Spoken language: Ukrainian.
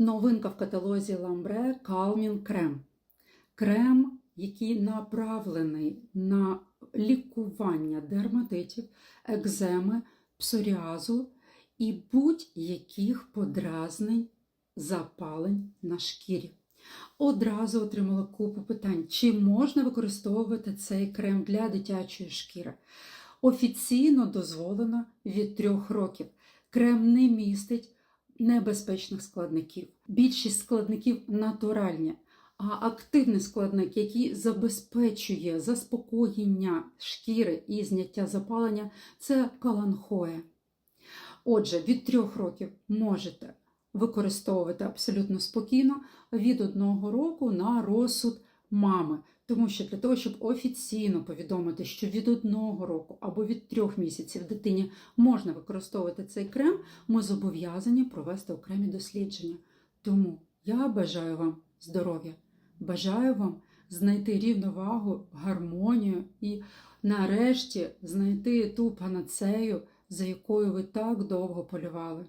Новинка в каталозі Ламбре Calming Крем. Крем, який направлений на лікування дерматитів, екземи, псоріазу і будь-яких подразнень, запалень на шкірі. Одразу отримала купу питань, чи можна використовувати цей крем для дитячої шкіри. Офіційно дозволено від трьох років. Крем не містить небезпечних складників. Більшість складників натуральні, а активний складник, який забезпечує заспокоєння шкіри і зняття запалення, це каланхоє. Отже, від трьох років можете використовувати абсолютно спокійно від одного року на розсуд мами. Тому що для того, щоб офіційно повідомити, що від одного року або від трьох місяців дитині можна використовувати цей крем, ми зобов'язані провести окремі дослідження. Тому я бажаю вам здоров'я, бажаю вам знайти рівновагу, гармонію і нарешті знайти ту панацею, за якою ви так довго полювали.